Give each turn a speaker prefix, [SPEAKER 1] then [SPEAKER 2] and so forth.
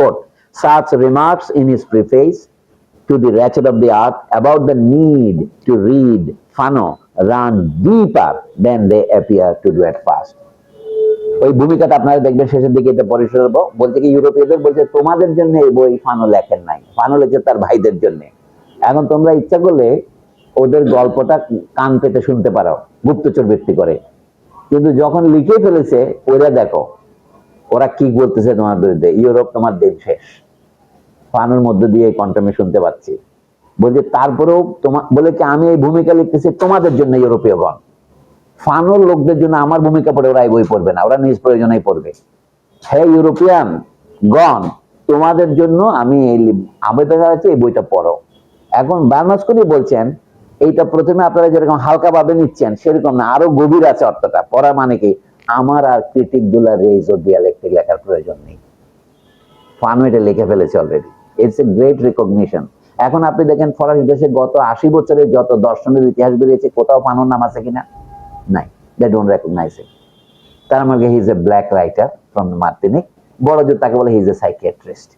[SPEAKER 1] Quote, such remarks in his preface to the wretched of the earth about the need to read Fano run deeper than they appear to do at first. ওই ভূমিকাটা আপনারা দেখবেন শেষের দিকে এটা পরে শোনাবো। বলতে কি ইউরোপীয়দের বলছে তোমাদের জন্য এই বই ফানো লেখেন নাই। ফানো লিখে তার ভাইদের জন্য। এখন তোমরা ইচ্ছা করলে ওদের গল্পটা কান পেতে শুনতে পারো। গুপ্তচর বৃত্তি করে। কিন্তু যখন লিখে ফেলেছে ওরা দেখো ওরা কি বলতেছে তোমার বিরুদ্ধে? ইউরোপ তোমার দিন শেষ। ফানোর মধ্যে দিয়ে এই আমি শুনতে পাচ্ছি। বলছে, তারপরেও তোমার বলে কি, আমি এই ভূমিকা লিখতেছি তোমাদের জন্য ইউরোপীয়গণ ফানোর লোকদের জন্য আমার ভূমিকা পড়ে, ওরা এই বই পড়বে না। ওরা নিজ প্রয়োজনেই পড়বে। হ্যাঁ ইউরোপিয়ান গণ, তোমাদের জন্য আমি এই আবেদন আছে এই বইটা পড়ো। এখন বার্মাসকরি বলছেন, এইটা প্রথমে আপনারা যেরকম হালকা ভাবে নিচ্ছেন, সেরকম না। আরও গভীর আছে অর্থটা। পড়া মানে কি? আমার আর ক্রিটিক রেজ ও ডিয়ালেক্টিক লেখার প্রয়োজন নেই। ফানো এটা লিখে ফেলেছে already it's a great recognition এখন আপনি দেখেন ফরাসি দেশে গত আশি বছরের যত দর্শনের ইতিহাস বেরিয়েছে, কোথাও ফানোর নাম আছে কিনা? নাই। দে ডোন্ট রেকগনাইজ ইট তার মানে he is a black writer from Martinique বড় জোর তাকে বলে হি ইজ এ সাইকিয়াট্রিস্ট